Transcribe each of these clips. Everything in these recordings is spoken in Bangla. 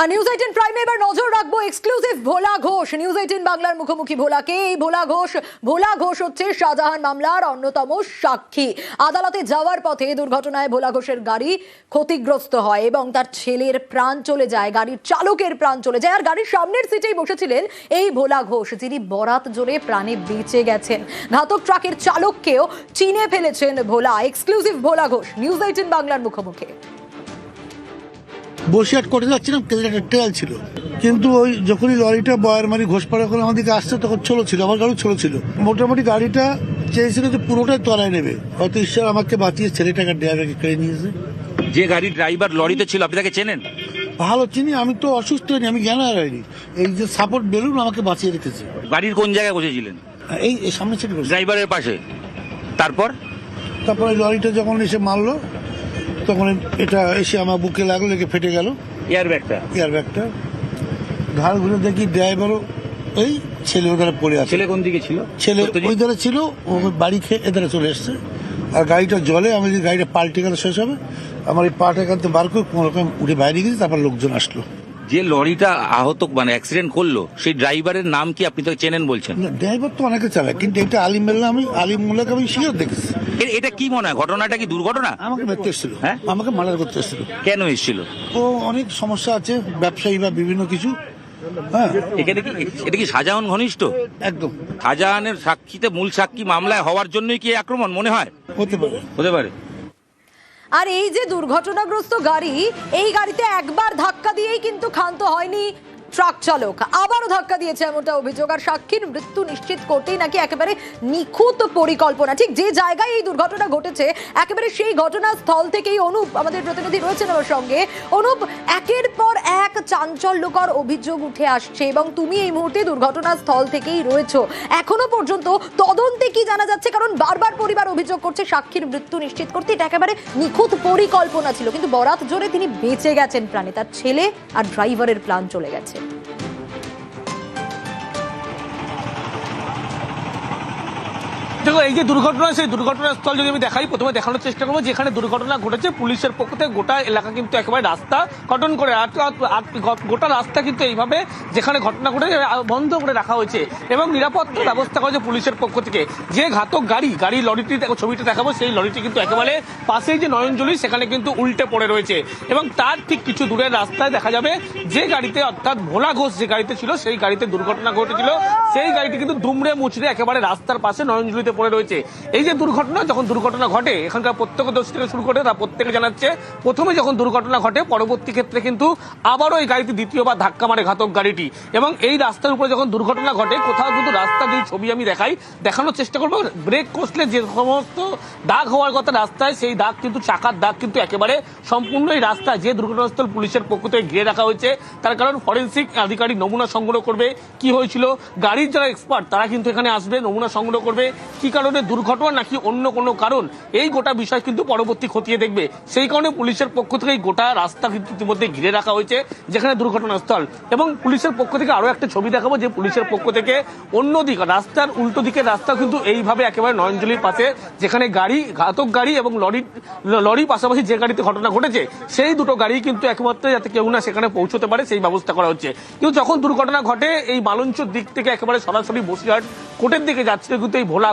আর নিউজ এইটিন প্রাইমে এবার নজর রাখব exclusive Bhola Ghosh. News eighteen বাংলার মুখোমুখি ভোলাকে। এই ভোলা ঘোষ ভোলা ঘোষ হচ্ছে শাহজাহান মামলার অন্যতম সাক্ষী। আদালতে যাওয়ার পথে দুর্ঘটনায় ভোলা ঘোষের গাড়ি ক্ষতিগ্রস্ত হয় এবং তার ছেলের প্রাণ চলে যায়, গাড়ির চালকের প্রাণ চলে যায়। আর গাড়ির সামনের সিটেই বসেছিলেন এই ভোলা ঘোষ, যিনি বরাত জোরে প্রাণে বেঁচে গেছেন। ঘাতক ট্রাকের চালককেও চিনে ফেলেছেন Bhola exclusive Bhola Ghosh. News eighteen বাংলার মুখোমুখি। বসিরহাট কোর্টে যাচ্ছিলাম একটা ট্রেল ছিল। কিন্তু ওই যখনই লরিটা বয়ারমারি ঘোষপাড়া করে আমাদেরকে আসছে তখন ছোলো ছিল আমার গাড়ি ছোলো ছিল। মোটামুটি গাড়িটা চেয়েছিল যে পুরোটাই তলায় নেবে। হয়তো ঈশ্বর আমাকে বাঁচিয়ে ছেলেটাকে ড্রাইভারকে কেড়ে নিয়েছে। যে গাড়ির ড্রাইভার লরিতে ছিল আপনি তাকে চেনেন? ভালো চিনি আমি তো অসুস্থ হইনি আমি জ্ঞান হারাইনি এই যে সাপোর্ট বেলুন আমাকে বাঁচিয়ে রেখেছে। গাড়ির কোন জায়গায় বসেছিলেন? এই এই সামনে ছিল ড্রাইভারের পাশে। তারপর? তারপরে লরিটা যখন এসে মারলো তখন এটা এসে আমার বুকে লাগল দেখে ফেটে গেল। এয়ার ব্যাগটা এয়ার ব্যাগটা ঘাড় ঘুরে দেখি ড্রাইভারও ওই ছেলে ওখানে পড়ে আছে। ছেলে কোন দিকে ছিল? ছেলে? ওই ধারে ছিল ও বাড়ি খেয়ে এধারে চলে এসছে। আর গাড়িটা জলে আমি যদি গাড়িটা পাল্টে গেলে শেষ হবে। আমার এই পাটা থেকে বার করে কোনো রকম উঠে বাইরে গেছি তারপর লোকজন আসলো। যে লরিটা আহত মানে অ্যাক্সিডেন্ট করল সেই ড্রাইভারের নাম কি আপনি তো চেনেন বলছেন? ড্রাইভার তো অনেকে চালায় কিন্তু এটা আলিম মেল্লা আমি আলিম মোল্লাকে আমি শিওর দেখেছি। এটা কি মনে হয়? ঘটনাটা কি দুর্ঘটনা? আমাকে মারতে এসেছিল। হ্যাঁ? আমাকে মার্ডার করতে এসেছিল। কেন এসেছিল? ও অনেক সমস্যা আছে ব্যবসায়ী বা বিভিন্ন কিছু। হ্যাঁ। এখানে কি এটা কি শাহজাহান ঘনিষ্ঠ? একদম। শাহজাহানের সাক্ষীতে মূল সাক্ষী মামলায় হওয়ার জন্যই কি আক্রমণ মনে হয়? হতে পারে। হতে পারে। আর এই যে দুর্ঘটনাগ্রস্ত গাড়ি এই গাড়িতে একবার ধাক্কা দিয়েই কিন্তু ক্ষান্ত হয়নি ট্রাক চালক আবারও ধাক্কা দিয়েছে এমনটা অভিযোগ। আর সাক্ষীর মৃত্যু নিশ্চিত করতেই নাকি একেবারে নিখুঁত পরিকল্পনা। ঠিক যে জায়গায় এই দুর্ঘটনা ঘটেছে, একেবারে সেই ঘটনাস্থল থেকেই অনুপ আমাদের প্রতিনিধি রয়েছেন আমার সঙ্গে। অনুপ, একের পর এক চাঞ্চল্যকর অভিযোগ উঠে আসছে এবং তুমি এই মুহূর্তে দুর্ঘটনাস্থল থেকেই রয়েছো। এখনও পর্যন্ত তদন্তে কি জানা যাচ্ছে? কারণ বারবার পরিবার অভিযোগ করছে সাক্ষীর মৃত্যু নিশ্চিত করতে এটা একেবারে নিখুঁত পরিকল্পনা ছিল। কিন্তু বরাত জোরে তিনি বেঁচে গেছেন প্রাণে। তার ছেলে আর ড্রাইভারের প্ল্যান চলে গেছে। দেখো, এই যে দুর্ঘটনা, সেই দুর্ঘটনাস্থল যদি আমি দেখাই, প্রথমে দেখানোর চেষ্টা করব, যেখানে দুর্ঘটনা ঘটেছে, পুলিশের পক্ষ থেকে গোটা এলাকা কিন্তু একেবারে রাস্তা কটন করে গোটা রাস্তা কিন্তু এইভাবে যেখানে ঘটনা ঘটেছে বন্ধ করে রাখা হয়েছে এবং নিরাপত্তা ব্যবস্থা করেছে পুলিশের পক্ষ থেকে। যে ঘাতক গাড়ি গাড়ি লরিটি ছবিটা দেখাবো, সেই লরিটি কিন্তু একেবারে পাশেই যে নয়নজলি, সেখানে কিন্তু উল্টে পড়ে রয়েছে এবং তার ঠিক কিছু দূরের রাস্তায় দেখা যাবে, যে গাড়িতে, অর্থাৎ ভোলা ঘোষ যে গাড়িতে ছিল, সেই গাড়িতে দুর্ঘটনা ঘটেছিল। সেই গাড়িটি কিন্তু দুমড়ে মুচড়ে একেবারে রাস্তার পাশে নয়নজলিতে পড়ে রয়েছে। এই যে দুর্ঘটনা, যখন দুর্ঘটনা ঘটে, এখানকার প্রত্যক্ষদর্শী থেকে শুরু করে তারা প্রত্যেকে জানাচ্ছে, প্রথমে যখন দুর্ঘটনা ঘটে, পরবর্তী ক্ষেত্রে কিন্তু আবারও এই গাড়িটি দ্বিতীয়বার ধাক্কা মারে ঘাতক গাড়িটি। এবং এই রাস্তার উপরে যখন দুর্ঘটনা ঘটে, কোথাও কিন্তু রাস্তা যে ছবি আমি দেখাই, দেখানোর চেষ্টা করব। ব্রেক কষলে যে সমস্ত দাগ হওয়ার কথা রাস্তায়, সেই দাগ কিন্তু, চাকার দাগ কিন্তু একেবারে সম্পূর্ণ এই রাস্তা যে দুর্ঘটনাস্থল পুলিশের পক্ষ থেকে ঘিরে রাখা হয়েছে, তার কারণ ফরেন্সিক আধিকারিক নমুনা সংগ্রহ করবে। কি হয়েছিল? গাড়ির যারা এক্সপার্ট, তারা কিন্তু এখানে আসবে, নমুনা সংগ্রহ করবে। কি কারণে দুর্ঘটনা নাকি অন্য কোনো কারণ? এই গোটা বিষয় কিন্তু পরবর্তী খতিয়ে দেখবে। সেই কারণে পুলিশের পক্ষ থেকে গোটা রাস্তা কিন্তু ইতিমধ্যে ঘিরে রাখা হয়েছে, যেখানে দুর্ঘটনাস্থল। এবং পুলিশের পক্ষ থেকে আরও একটা ছবি দেখাবো যে পুলিশের পক্ষ থেকে অন্য দিক, রাস্তার উল্টো দিকের রাস্তা কিন্তু এইভাবে একেবারে নয়নজলির পাশে, যেখানে গাড়ি, ঘাতক গাড়ি এবং লরি লরি পাশাপাশি যে গাড়িতে ঘটনা ঘটেছে, সেই দুটো গাড়ি কিন্তু একমাত্র যাতে কেউ না সেখানে পৌঁছতে পারে, সেই ব্যবস্থা করা হচ্ছে। কিন্তু যখন দুর্ঘটনা ঘটে, এই মালঞ্চর দিক থেকে একেবারে সরাসরি বসিরহাট কোর্টের দিকে যাচ্ছিল কিন্তু এই ভোলা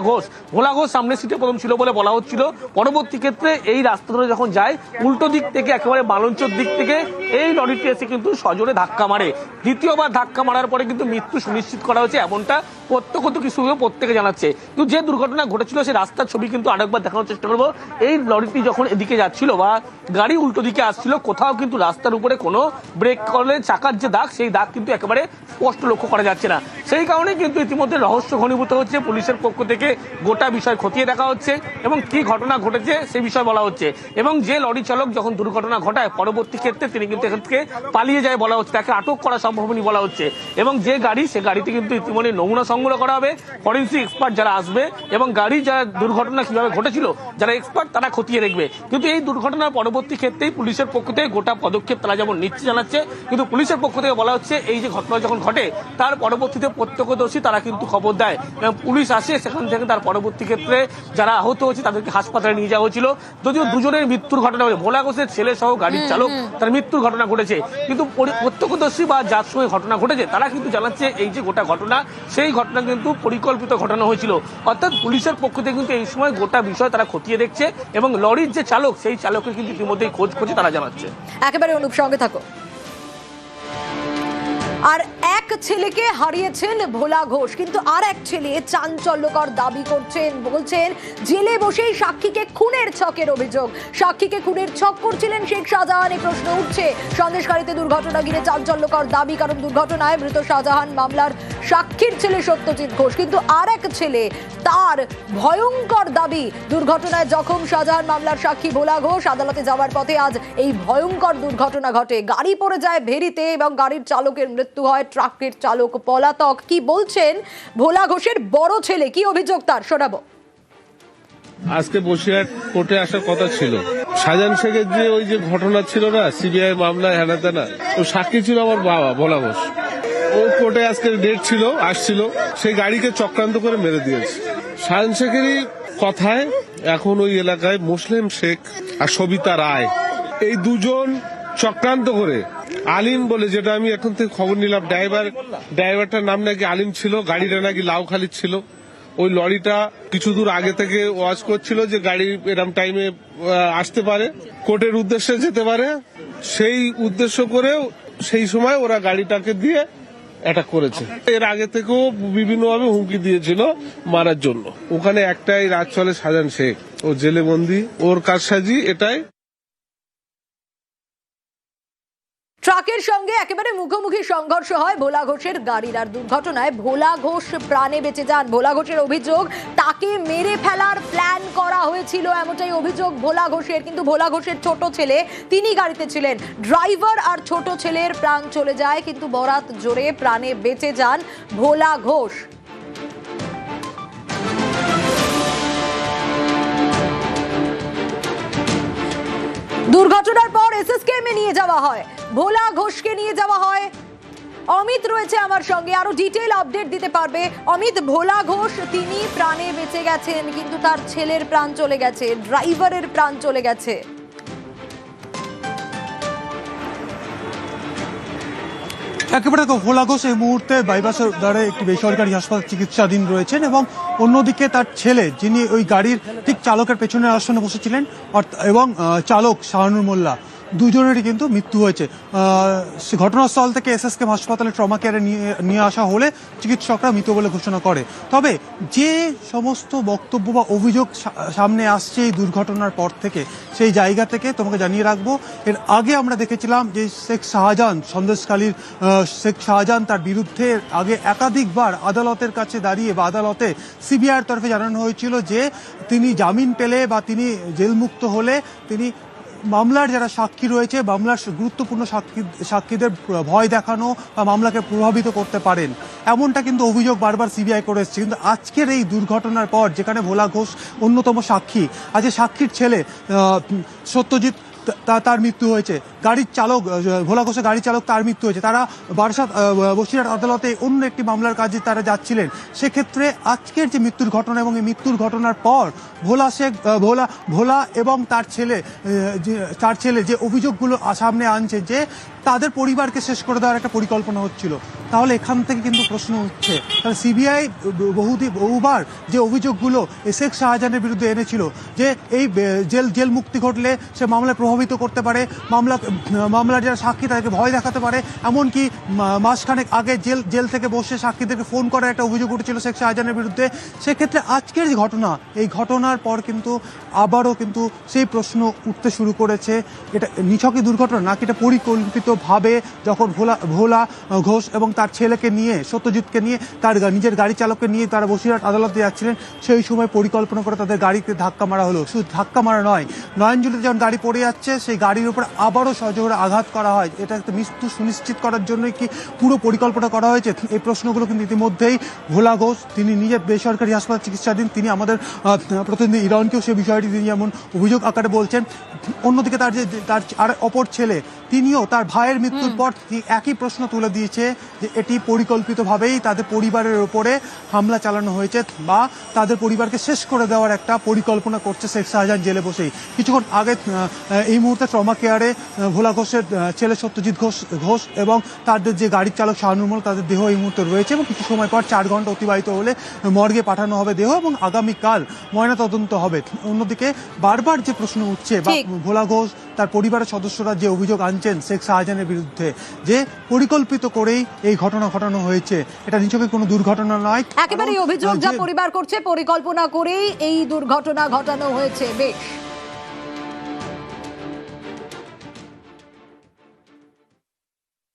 ভোলা ঘোষ সামনে সিটে প্রথম ছিল বলে বলা হচ্ছিল। পরবর্তী ক্ষেত্রে এই রাস্তা ধরে যখন যায়, উল্টো দিক থেকে, একেবারে বালঞ্চর দিক থেকে, এই লরিটি এসে কিন্তু সজোরে ধাক্কা মারে। দ্বিতীয়বার ধাক্কা মারার পরে কিন্তু মৃত্যু সুনিশ্চিত করা হয়েছে, এমনটা প্রত্যক্ষ কিছু প্রত্যেকে জানাচ্ছে। কিন্তু যে দুর্ঘটনা ঘটেছিল, সেই রাস্তার ছবি কিন্তু আরেকবার দেখানোর চেষ্টা করব। এই লরিটি যখন এদিকে যাচ্ছিল বা গাড়ি উল্টো দিকে আসছিল, কোথাও কিন্তু রাস্তার উপরে কোনো ব্রেক করলে চাকার যে দাগ, সেই দাগ কিন্তু একেবারে স্পষ্ট লক্ষ্য করা যাচ্ছে না। সেই কারণে কিন্তু ইতিমধ্যে রহস্য ঘনীভূত হচ্ছে। পুলিশের পক্ষ থেকে গোটা বিষয় খতিয়ে দেখা হচ্ছে এবং কি ঘটনা ঘটেছে সে বিষয় বলা হচ্ছে। এবং যে লরি চালক যখন দুর্ঘটনা ঘটায়, পরবর্তী ক্ষেত্রে তিনি কিন্তু এখান থেকে পালিয়ে যায় বলা হচ্ছে। তাকে আটক করা সম্ভব বলা হচ্ছে। এবং যে গাড়ি, সে গাড়িতে কিন্তু ইতিমধ্যে নমুনা সংগ্রহ করা হবে। ফরেন্সিক এক্সপার্ট যারা আসবে এবং গাড়ি যারা দুর্ঘটনা কীভাবে ঘটেছিল যারা এক্সপার্ট তারা খতিয়ে দেখবে। কিন্তু এই দুর্ঘটনার পরবর্তী ক্ষেত্রেই পুলিশের পক্ষ থেকে গোটা পদক্ষেপ তারা যেমন নিচ্ছে জানাচ্ছে কিন্তু পুলিশের পক্ষ থেকে বলা হচ্ছে এই যে ঘটনা যখন ঘটে তার পরবর্তীতে প্রত্যক্ষদর্শী তারা কিন্তু খবর দেয় এবং পুলিশ আসে সেখান থেকে তার পরবর্তী ক্ষেত্রে যারা আহত হয়েছে তাদেরকে হাসপাতালে নিয়ে যাওয়া হয়েছিল। যদিও দুজনের মৃত্যুর ঘটনা হয়েছে ভোলা ঘোষের ছেলে সহ গাড়ির চালক তার মৃত্যুর ঘটনা ঘটেছে। কিন্তু প্রত্যক্ষদর্শী বা যার সঙ্গে ঘটনা ঘটেছে তারা কিন্তু জানাচ্ছে এই যে গোটা ঘটনা সেই ঘটনা কিন্তু পরিকল্পিত ঘটনা হয়েছিল। অর্থাৎ পুলিশের পক্ষ থেকে কিন্তু এই সময় গোটা বিষয় তারা খতিয়ে দেখছে এবং লরির যে চালক, সেই চালকের কিন্তু ইতিমধ্যেই খোঁজ খোঁজে তারা জানাচ্ছে। একেবারে অনুপ, সঙ্গে থাকো। আর ছেলেকে হারিয়েছেন ভোলা ঘোষ। কিন্তু আর এক ছেলে চাঞ্চল্যকর দাবি করছেন, বলছেন, জেলে বসেই সাক্ষীকে খুনের ছকের অভিযোগ। সাক্ষীকে খুনের ছক করছিলেন শেখ শাহজাহান, এই প্রশ্ন উঠছে। সন্দেশকারীতে দুর্ঘটনা ঘিরে চাঞ্চল্যকর দাবি, কারণ দুর্ঘটনায় মৃত শাহজাহান মামলার সাক্ষীর ছেলে সত্যজিৎ ঘোষ। কিন্তু আর এক ছেলে, তার ভয়ঙ্কর দাবি, দুর্ঘটনায় জখম শাহজাহান মামলার সাক্ষী ভোলা ঘোষ। আদালতে যাওয়ার পথে আজ এই ভয়ঙ্কর দুর্ঘটনা ঘটে। গাড়ি পড়ে যায় ভেরিতে এবং গাড়ির চালকের মৃত্যু হয় ট্রাকের চালক পলাতক কি বলছেন? ভোলা ঘোষের বড় ছেলে কি অভিযোগ তার? শোনাবো। আজকে বসিরহাট কোর্টে আসার কথা ছিল। শাহজাহান শেখের যে ওই যে ঘটনা ছিল না, সিবিআই মামলায় হেনা তেনা ও সাক্ষী ছিল আমার বাবা, ভোলা ঘোষ। ও কোর্টে আজকে ডেট ছিল, আসছিল, সেই গাড়িকে চক্রান্ত করে মেরে দিয়েছে। শাহজাহান শেখেরই কথায়, এখন ওই এলাকায় মুসলিম শেখ আর সবিতা রায়, এই দুজন চক্রান্ত করে আলিম বলে, যেটা আমি এখন থেকে খবর নিলাম, ড্রাইভার, ড্রাইভারটার নাম নাকি আলিম ছিল, গাড়িটা নাকি লাউখালির ছিল। ওই লরিটা কিছু দূর আগে থেকে ওয়াচ করছিল যে গাড়ি এরম টাইমে আসতে পারে। কোর্টের উদ্দেশ্যে যেতে পারে। সেই উদ্দেশ্য করে সেই সময় ওরা গাড়িটাকে দিয়ে অ্যাটাক করেছে। এর আগে থেকেও বিভিন্নভাবে হুমকি দিয়েছিল মারার জন্য। ওখানে একটাই রাজ চলে সাজান শেখ। ও জেলে বন্দি ওর কারসাজি এটাই। ট্রাকের সঙ্গে একেবারে মুখোমুখি সংঘর্ষ হয় ভোলা ঘোষের গাড়ির। আর দুর্ঘটনায় ভোলা ঘোষ প্রাণে বেঁচে যান। ভোলা ঘোষের অভিযোগ, তাকে মেরে ফেলার প্ল্যান করা হয়েছিল এমনটাই অভিযোগ ভোলা ঘোষের। কিন্তু ভোলা ঘোষের ছোট ছেলে, তিনি গাড়িতে ছিলেন। ড্রাইভার আর ছোট ছেলের প্রাণ চলে যায়, কিন্তু বরাত জোরে প্রাণে বেঁচে যান ভোলা ঘোষ। দুর্ঘটনার পর এসএসকেএমে নিয়ে যাওয়া হয়। ভোলা ঘোষকে নিয়ে যাওয়া হয়। অমিত রয়েছে আমার সঙ্গে। আরও ডিটেল আপডেট দিতে পারবে। অমিত, ভোলা ঘোষ, তিনি প্রাণে বেঁচে গেছেন, কিন্তু তার ছেলের প্রাণ চলে গেছে ড্রাইভারের প্রাণ চলে গেছে। একেবারে ঘোষ এই মুহূর্তে বাইপাসের দ্বারে একটি বেসরকারি হাসপাতাল চিকিৎসাধীন রয়েছেন এবং অন্যদিকে তার ছেলে, যিনি ওই গাড়ির ঠিক চালকের পেছনের আসনে বসেছিলেন এবং চালক শাহানুর মোল্লা। দুজনেরই কিন্তু মৃত্যু হয়েছে। ঘটনাস্থল থেকে এসএসকে হাসপাতালে ট্রমা কেয়ারে নিয়ে আসা হলে চিকিৎসকরা মৃত বলে ঘোষণা করে। তবে যে সমস্ত বক্তব্য বা অভিযোগ সামনে আসছে এই দুর্ঘটনার পর থেকে, সেই জায়গা থেকে তোমাকে জানিয়ে রাখব। এর আগে আমরা দেখেছিলাম যে শেখ শাহজাহান সন্দেশকালীর শেখ শাহজাহান তার বিরুদ্ধে আগে একাধিকবার আদালতের কাছে দাঁড়িয়ে বা আদালতে সিবিআইয়ের তরফে জানানো হয়েছিল যে তিনি জামিন পেলে বা তিনি জেলমুক্ত হলে তিনি মামলার যারা সাক্ষী রয়েছে, মামলার গুরুত্বপূর্ণ সাক্ষী, সাক্ষীদের ভয় দেখানো বা মামলাকে প্রভাবিত করতে পারেন। এমনটা কিন্তু অভিযোগ বারবার সিবিআই করে এসেছে। কিন্তু আজকের এই দুর্ঘটনার পর যেখানে ভোলা ঘোষ অন্যতম সাক্ষী আজকে সাক্ষীর ছেলে সত্যজিৎ তার মৃত্যু হয়েছে। গাড়ির চালক ভোলা ঘোষের গাড়ি চালক তার মৃত্যু হয়েছে। তারা বারাসাত বসিরহাট আদালতে অন্য একটি মামলার কাজে তারা যাচ্ছিলেন। সেক্ষেত্রে আজকের যে মৃত্যুর ঘটনা এবং এই মৃত্যুর ঘটনার পর ভোলা শেখ ভোলা ভোলা এবং তার ছেলে তার ছেলে যে অভিযোগগুলো সামনে আনছে যে তাদের পরিবারকে শেষ করে দেওয়ার একটা পরিকল্পনা হচ্ছিল। তাহলে এখান থেকে কিন্তু প্রশ্ন উঠছে। তাহলে সিবিআই বহুদি, বহুবার যে অভিযোগগুলো শেখ শাহজাহানের বিরুদ্ধে এনেছিল যে এই জেল জেল মুক্তি ঘটলে সে মামলায় প্রভাবিত করতে পারে, মামলা, মামলার যারা সাক্ষী তাদেরকে ভয় দেখাতে পারে, এমনকি মাসখানেক আগে জেল জেল থেকে বসে সাক্ষীদেরকে ফোন করার একটা অভিযোগ উঠেছিল শেখ শাহজাহানের বিরুদ্ধে। সেক্ষেত্রে আজকের যে ঘটনা, এই ঘটনার পর কিন্তু আবারও কিন্তু সেই প্রশ্ন উঠতে শুরু করেছে। এটা নিছকই দুর্ঘটনা নাকি এটা পরিকল্পিতভাবে যখন ভোলা ভোলা ঘোষ এবং তার ছেলেকে নিয়ে, সত্যজিৎকে নিয়ে, তার নিজের গাড়ি চালককে নিয়ে তারা বসিরহাট আদালতে যাচ্ছিলেন, সেই সময় পরিকল্পনা করে তাদের গাড়িতে ধাক্কা মারা হলো। শুধু ধাক্কা মারা নয়, নয়নজুলিতে যখন গাড়ি পড়ে যাচ্ছে হচ্ছে সেই গাড়ির উপর আবারও সহযোগে আঘাত করা হয়। এটা একটা মৃত্যু সুনিশ্চিত করার জন্য কি পুরো পরিকল্পনা করা হয়েছে? এই প্রশ্নগুলো কিন্তু ইতিমধ্যেই ভোলা ঘোষ, তিনি নিজে বেসরকারি হাসপাতাল চিকিৎসাধীন, তিনি আমাদের প্রতিনিধি ইরানকেও সে বিষয়টি তিনি যেমন অভিযোগ আকারে বলছেন। অন্যদিকে তার যে, তার আর অপর ছেলে তিনিও তার ভাইয়ের মৃত্যুর পর একই প্রশ্ন তুলে দিয়েছে যে এটি পরিকল্পিতভাবেই তাদের পরিবারের উপরে হামলা চালানো হয়েছে বা তাদের পরিবারকে শেষ করে দেওয়ার একটা পরিকল্পনা করছে শেখ শাহজাহান জেলে বসেই। কিছুক্ষণ আগে এই মুহূর্তে ট্রমা কেয়ারে ভোলা ঘোষের ছেলে সত্যজিৎ ঘোষ ঘোষ এবং তাদের যে গাড়ির চালক শাহানুরমল তাদের দেহ এই মুহূর্তে রয়েছে এবং কিছু সময় পর চার ঘণ্টা অতিবাহিত হলে মর্গে পাঠানো হবে দেহ এবং আগামীকাল ময়নাতদন্ত হবে। অন্যদিকে বারবার যে প্রশ্ন উঠছে বা ভোলা ঘোষ তার পরিবারের সদস্যরা যে অভিযোগ আনছেন শেখ শাহজাহানের বিরুদ্ধে যে পরিকল্পিত করেই এই ঘটনা ঘটানো হয়েছে এটা নিছকে কোনো দুর্ঘটনা নয়। একেবারে অভিযোগ যা পরিবার করছে পরিকল্পনা করেই এই দুর্ঘটনা ঘটানো হয়েছে। বেশ।